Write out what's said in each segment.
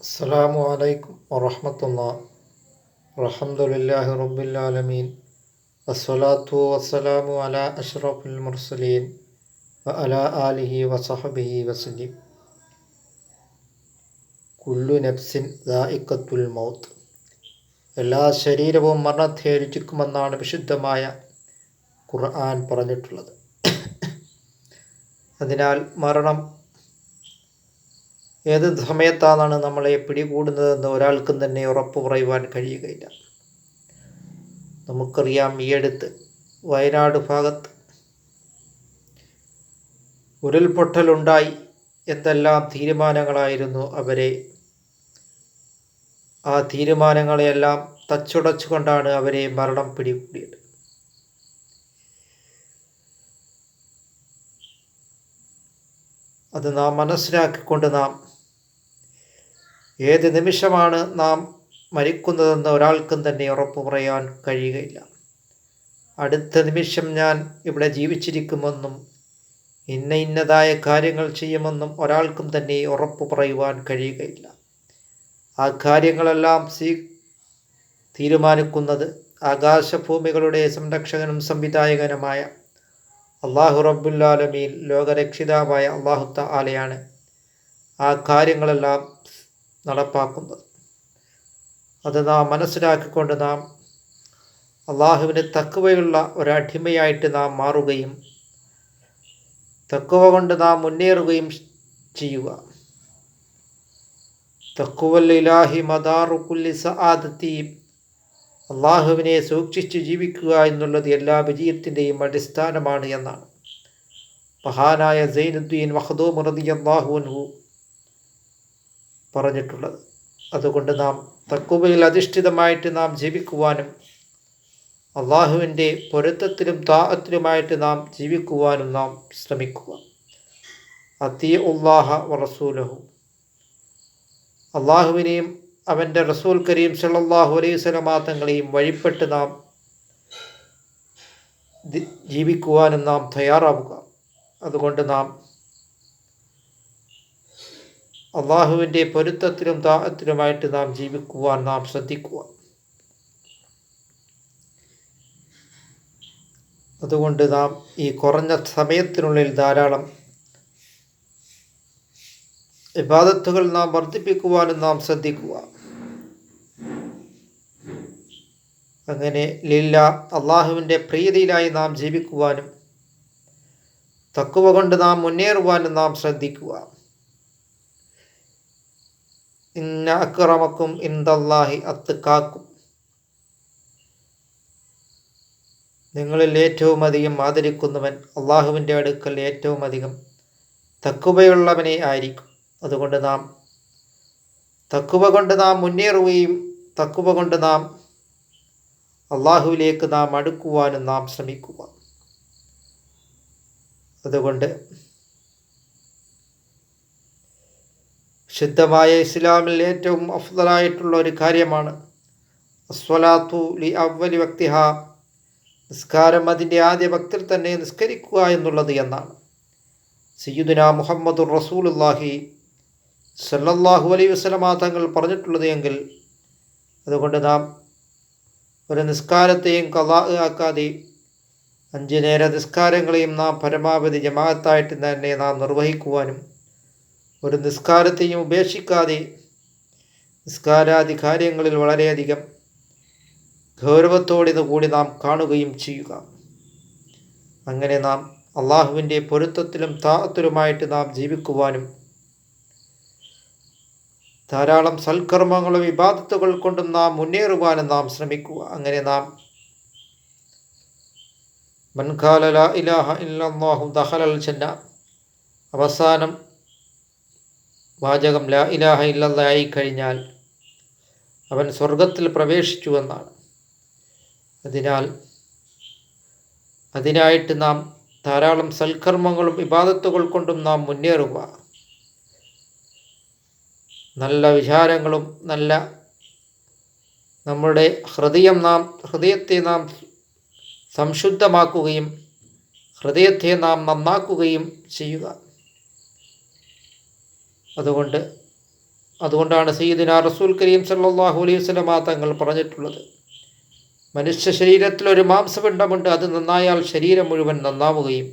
അസ്സലാമു അലൈക്കും വറഹമത്തുള്ള അലഹമുല്ലാഹി റബ്ബിലാലമീൻ. വസ്സലാത്തു വസ്സലാമു അല അഷ്റഫുൽ മുർസലീൻ അല ആലിഹി വസഹബിഹി വസലിം കുല്ലു നഫ്സിൻ ദായിക്കത്തുൽ മൗത്ത്. എല്ലാ ശരീരവും മരണത്തെ രുചിക്കുമെന്നാണ് വിശുദ്ധമായ ഖുർആൻ പറഞ്ഞിട്ടുള്ളത്. അതിനാൽ മരണം ഏത് സമയത്താണ് നമ്മളെ പിടികൂടുന്നതെന്ന് ഒരാൾക്കും തന്നെ ഉറപ്പ് പറയുവാൻ കഴിയുകയില്ല. നമുക്കറിയാം ഈ അടുത്ത് വയനാട് ഭാഗത്ത് ഉരുൾപൊട്ടലുണ്ടായി എന്തെല്ലാം തീരുമാനങ്ങളായിരുന്നു അവരെ. ആ തീരുമാനങ്ങളെയെല്ലാം തച്ചുടച്ചുകൊണ്ടാണ് അവരെ മരണം പിടികൂടിയത്. അത് നാം മനസ്സിലാക്കിക്കൊണ്ട് നാം ഏത് നിമിഷമാണ് നാം മരിക്കുന്നതെന്ന് ഒരാൾക്കും തന്നെ ഉറപ്പ് പറയാൻ കഴിയുകയില്ല. അടുത്ത നിമിഷം ഞാൻ ഇവിടെ ജീവിച്ചിരിക്കുമെന്നും ഇന്ന ഇന്നതായ കാര്യങ്ങൾ ചെയ്യുമെന്നും ഒരാൾക്കും തന്നെ ഉറപ്പ് പറയുവാൻ കഴിയുകയില്ല. ആ കാര്യങ്ങളെല്ലാം സ്വീ തീരുമാനിക്കുന്നത് ആകാശഭൂമികളുടെ സംരക്ഷകനും സംവിധായകനുമായ അള്ളാഹു റബ്ബുല്ലാലമീൻ ലോകരക്ഷിതാവായ അള്ളാഹുത്ത ആലയാണ് ആ കാര്യങ്ങളെല്ലാം നടപ്പാക്കുന്നത്. അത് നാം മനസ്സിലാക്കിക്കൊണ്ട് നാം അള്ളാഹുവിന് തക്കുവയുള്ള ഒരടിമയായിട്ട് നാം മാറുകയും തക്കുവ കൊണ്ട് നാം മുന്നേറുകയും ചെയ്യുക. തക്കുവൽ ഇലാഹി മദാറുക്കുല്ലി സആദത്തിയും അള്ളാഹുവിനെ സൂക്ഷിച്ച് ജീവിക്കുക എന്നുള്ളത് എല്ലാ വിജയത്തിന്റെയും അടിസ്ഥാനമാണ് എന്നാണ്. മഹാനായ സൈനുദ്ദീൻ മഹദൂം റതി അള്ളാഹുവിൻഹു പറഞ്ഞിട്ടുള്ളത്. അതുകൊണ്ട് നാം തക്കുവയിൽ അധിഷ്ഠിതമായിട്ട് നാം ജീവിക്കുവാനും അള്ളാഹുവിന്റെ പൊരുത്തത്തിലും താഹത്തിലുമായിട്ട് നാം ജീവിക്കുവാനും നാം ശ്രമിക്കുക. അതീ ഉള്ളാഹ വറസൂലഹു അള്ളാഹുവിനെയും അവന്റെ റസൂൽ കരീം സല്ലാഹു അലൈഹി സ്വലമാങ്ങളെയും വഴിപ്പെട്ട് നാം ജീവിക്കുവാനും നാം തയ്യാറാവുക. അതുകൊണ്ട് നാം അള്ളാഹുവിന്റെ പൊരുത്തത്തിലും താഹത്തിലുമായിട്ട് നാം ജീവിക്കുവാൻ നാം ശ്രദ്ധിക്കുക അതുകൊണ്ട് നാം ഈ കുറഞ്ഞ സമയത്തിനുള്ളിൽ ധാരാളം വിവാദത്തുകൾ നാം വർദ്ധിപ്പിക്കുവാനും നാം ശ്രദ്ധിക്കുക അങ്ങനെ ലില്ല അള്ളാഹുവിന്റെ പ്രീതിയിലായി നാം ജീവിക്കുവാനും തക്കുവ കൊണ്ട് നാം മുന്നേറുവാനും നാം ശ്രദ്ധിക്കുക ഇന്ന അക്രമക്കും ഇന്ദല്ലാഹി അത്ത് കാക്കും. നിങ്ങളിൽ ഏറ്റവും അധികം ആദരിക്കുന്നവൻ അള്ളാഹുവിന്റെ അടുക്കൽ ഏറ്റവും അധികം തക്കുവയുള്ളവനെ ആയിരിക്കും. അതുകൊണ്ട് നാം തക്കുവ കൊണ്ട് നാം മുന്നേറുകയും തക്കുവ കൊണ്ട് നാം അള്ളാഹുവിലേക്ക് നാം അടുക്കുവാനും നാം ശ്രമിക്കുക. അതുകൊണ്ട് ശുദ്ധമായ ഇസ്ലാമിൽ ഏറ്റവും അഫ്ദലായിട്ടുള്ള ഒരു കാര്യമാണ്. അസ്വലാത്തു ലി അവലി വ്യക്തിഹ നിസ്കാരം അതിന്റെ ആദ്യ ഭക്തിൽ തന്നെ നിസ്കരിക്കുക എന്നുള്ളത് എന്നാണ്. സയ്യുദിന മുഹമ്മദ് റസൂലുല്ലാഹി സല്ലല്ലാഹു അലൈ വസ്ലമാ തങ്ങൾ പറഞ്ഞിട്ടുള്ളത് എങ്കിൽ അതുകൊണ്ട് നാം ഒരു നിസ്കാരത്തെയും കഥാ ആക്കാതെ അഞ്ച് നേര നിസ്കാരങ്ങളെയും നാം പരമാവധി ജമാഅത്തായിട്ട് തന്നെ നാം നിർവഹിക്കുവാനും ഒരു നിസ്കാരത്തെയും ഉപേക്ഷിക്കാതെ നിസ്കാരാദി കാര്യങ്ങളിൽ വളരെയധികം ഗൗരവത്തോടെ കൂടി നാം കാണുകയും ചെയ്യുക. അങ്ങനെ നാം അള്ളാഹുവിന്റെ പൊരുത്തത്തിലും താത്തിലുമായിട്ട് നാം ജീവിക്കുവാനും ധാരാളം സൽക്കർമ്മങ്ങളും വിവാദത്തുകൾ കൊണ്ടും നാം മുന്നേറുവാനും നാം ശ്രമിക്കുക. അങ്ങനെ നാം മൻഖാല ലാ ഇലാഹ ഇല്ലാഹു ദഹലൽ ചെന്ന അവസാനം വാചകം ലാ ഇലാഹ ഇല്ലാതായി കഴിഞ്ഞാൽ അവൻ സ്വർഗത്തിൽ പ്രവേശിച്ചുവെന്നാണ് അതിനാൽ അതിനായിട്ട് നാം ധാരാളം സൽക്കർമ്മങ്ങളും വിവാദത്തുകൾ കൊണ്ടും നാം മുന്നേറുക. നല്ല വിചാരങ്ങളും നല്ല നമ്മുടെ ഹൃദയം നാം ഹൃദയത്തെ നാം സംശുദ്ധമാക്കുകയും ഹൃദയത്തെ നാം നന്നാക്കുകയും ചെയ്യുക. അതുകൊണ്ട് അതുകൊണ്ടാണ് സയ്യിദിന റസൂൽ കരീം സല്ലാഹു അലൈഹി വസല്ലമ തങ്ങൾ പറഞ്ഞിട്ടുള്ളത്. മനുഷ്യ ശരീരത്തിൽ ഒരു മാംസപിണ്ഡമുണ്ട് അത് നന്നായാൽ ശരീരം മുഴുവൻ നന്നാവുകയും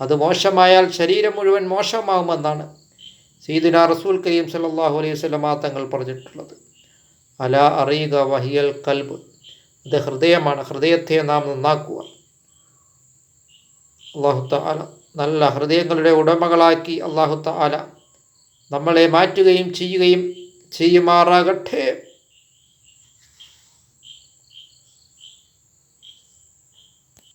അത് മോശമായാൽ ശരീരം മുഴുവൻ മോശമാകുമെന്നാണ് സീദിന റസൂൽ കരീം സല്ലാഹു അലൈഹി വസല്ലമ തങ്ങൾ പറഞ്ഞിട്ടുള്ളത്. അല അറിയുക വഹിയൽ കൽബ് ഇത് ഹൃദയമാണ് ഹൃദയത്തെ നാം നന്നാക്കുക. അള്ളാഹുത്ത ആല നല്ല ഹൃദയങ്ങളുടെ ഉടമകളാക്കി അള്ളാഹു താല നമ്മളെ മാറ്റുകയും ചെയ്യുകയും ചെയ്യുമാറാകട്ടെ.